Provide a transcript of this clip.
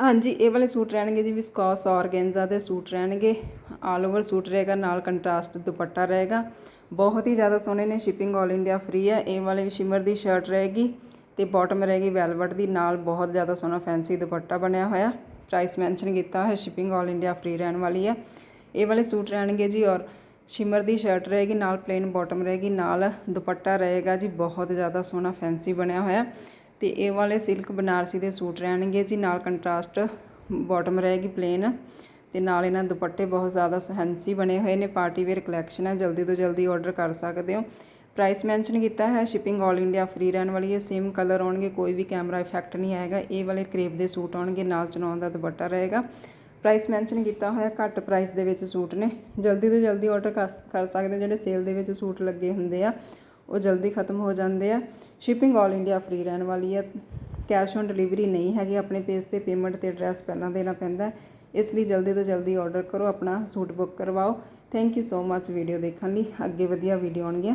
ਹਾਂਜੀ, ਇਹ ਵਾਲੇ ਸੂਟ ਰਹਿਣਗੇ ਜੀ ਵਿਸਕੋਸ ਔਰਗੈਂਜ਼ਾ ਦੇ ਸੂਟ ਰਹਿਣਗੇ। ਆਲ ਓਵਰ ਸੂਟ ਰਹੇਗਾ, ਨਾਲ ਕੰਟਰਾਸਟ ਦੁਪੱਟਾ ਰਹੇਗਾ। ਬਹੁਤ ਹੀ ਜ਼ਿਆਦਾ ਸੋਹਣੇ ਨੇ ਸ਼ਿਪਿੰਗ 올 ਇੰਡੀਆ ਫ੍ਰੀ ਹੈ। ਇਹ ਵਾਲੇ ਸ਼ਿਮਰ ਦੀ ਸ਼ਰਟ ਰਹੇਗੀ ਤੇ ਬਾਟਮ ਰਹੇਗੀ ਵੈਲਵਟ ਦੀ, ਨਾਲ ਬਹੁਤ ਜ਼ਿਆਦਾ ਸੋਹਣਾ ਫੈਂਸੀ ਦੁਪੱਟਾ ਬਣਿਆ ਹੋਇਆ। ਪ੍ਰਾਈਸ ਮੈਂਸ਼ਨ ਕੀਤਾ ਹੋਇਆ ਸ਼ਿਪਿੰਗ 올 ਇੰਡੀਆ ਫ੍ਰੀ ਰਹਿਣ ਵਾਲੀ ਹੈ। ਇਹ ਵਾਲੇ ਸੂਟ ਰਹਿਣਗੇ ਜੀ ਔਰ ਸ਼ਿਮਰ ਦੀ ਸ਼ਰਟ ਰਹੇਗੀ, ਨਾਲ ਪਲੇਨ ਬਾਟਮ ਰਹੇਗੀ, ਨਾਲ ਦੁਪੱਟਾ ਰਹੇਗਾ ਜੀ। ਬਹੁਤ ਜ਼ਿਆਦਾ ਸੋਹਣਾ ਫੈਂਸੀ ਬਣਿਆ ਹੋਇਆ। ਤੇ ਇਹ ਵਾਲੇ ਸਿਲਕ ਬਨਾਰਸੀ ਦੇ ਸੂਟ ਰਹਿਣਗੇ ਜੀ, ਨਾਲ ਕੰਟਰਾਸਟ ਬਾਟਮ ਰਹੇਗੀ ਪਲੇਨ ਤੇ ਨਾਲ ਇਹਨਾਂ ਦੁਪੱਟੇ ਬਹੁਤ ਜ਼ਿਆਦਾ ਫੈਂਸੀ ਬਣੇ ਹੋਏ ਨੇ ਪਾਰਟੀ ਵੇਅਰ ਕਲੈਕਸ਼ਨ ਹੈ, ਜਲਦੀ ਤੋਂ ਜਲਦੀ ਆਰਡਰ ਕਰ ਸਕਦੇ ਹੋ ਪ੍ਰਾਈਸ ਮੈਂਸ਼ਨ ਕੀਤਾ ਹੈ ਸ਼ਿਪਿੰਗ 올 ਇੰਡੀਆ ਫ੍ਰੀ ਰਹਿਣ ਵਾਲੀ ਹੈ ਸੇਮ ਕਲਰ ਆਉਣਗੇ, ਕੋਈ ਵੀ ਕੈਮਰਾ ਇਫੈਕਟ ਨਹੀਂ ਆਏਗਾ, ਇਹ ਵਾਲੇ ਕਰੇਪ ਦੇ ਸੂਟ ਆਉਣਗੇ, ਨਾਲ ਚਨੌਨ ਦਾ ਦੁਪੱਟਾ ਰਹੇਗਾ ਪ੍ਰਾਈਸ ਮੈਂਸ਼ਨ ਕੀਤਾ ਹੋਇਆ, ਘੱਟ ਪ੍ਰਾਈਸ ਦੇ ਵਿੱਚ ਸੂਟ ਨੇ, ਜਲਦੀ ਤੋਂ ਜਲਦੀ ਆਰਡਰ ਕਰ ਸਕਦੇ ਹੋ। ਜਿਹੜੇ ਸੇਲ ਦੇ ਵਿੱਚ ਸੂਟ ਲੱਗੇ ਹੁੰਦੇ ਆ ਉਹ ਜਲਦੀ ਖਤਮ ਹੋ ਜਾਂਦੇ ਆ। ਸ਼ਿਪਿੰਗ 올 ਇੰਡੀਆ ਫ੍ਰੀ ਰਹਿਣ ਵਾਲੀ ਹੈ ਕੈਸ਼ ਔਨ ਡਿਲੀਵਰੀ ਨਹੀਂ ਹੈਗੀ। ਆਪਣੇ ਪੇਜ ਤੇ ਪੇਮੈਂਟ ਤੇ ਐਡਰੈਸ ਪਹਿਲਾਂ ਦੇਣਾ ਪੈਂਦਾ ਇਸ ਲਈ ਜਲਦੀ ਤੋਂ ਜਲਦੀ ਆਰਡਰ ਕਰੋ। ਆਪਣਾ ਸੂਟ ਬੁੱਕ ਕਰਵਾਓ। Thank you so much video ਦੇਖਣ ਲਈ। ਅੱਗੇ ਵਧੀਆ ਵੀਡੀਓ ਆਉਣਗੀਆਂ।